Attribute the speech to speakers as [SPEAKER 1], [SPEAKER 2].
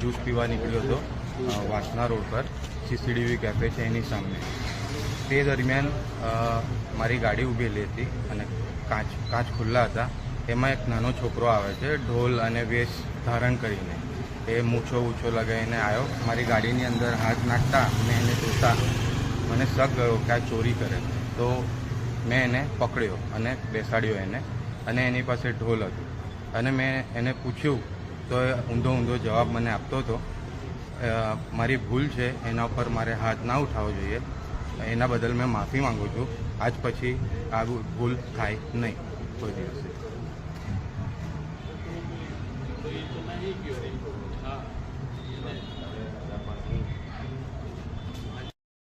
[SPEAKER 1] Juice પીવા નીકળ્યો હતો વાસના રોડ પર સીસીડીવી કેફે છે એની સામે. તે દરમિયાન મારી ગાડી ઊભેલી હતી અને કાચ કાચ ખુલ્લા હતા. એમાં એક નાનો છોકરો આવે છે, ઢોલ અને વેશ ધારણ કરીને. એ મૂછો ઊછો લગાવીને આવ્યો. મારી ગાડીની અંદર હાથ નાખતા મેં એને જોતા મને શક ગયો કે આ ચોરી કરે. તો મેં એને પકડ્યો અને બેસાડ્યો એને અને એની પાસે ઢોલ હતું. અને મેં એને પૂછ્યું તો એ ઊંધો ઊંધો જવાબ મને આપતો હતો. મારી ભૂલ છે, એના ઉપર મારે હાથ ના ઉઠાવવો જોઈએ. એના બદલ મેં માફી માંગુ છું. આજ પછી આ ભૂલ થાય નહીં. કોઈ દિવસે.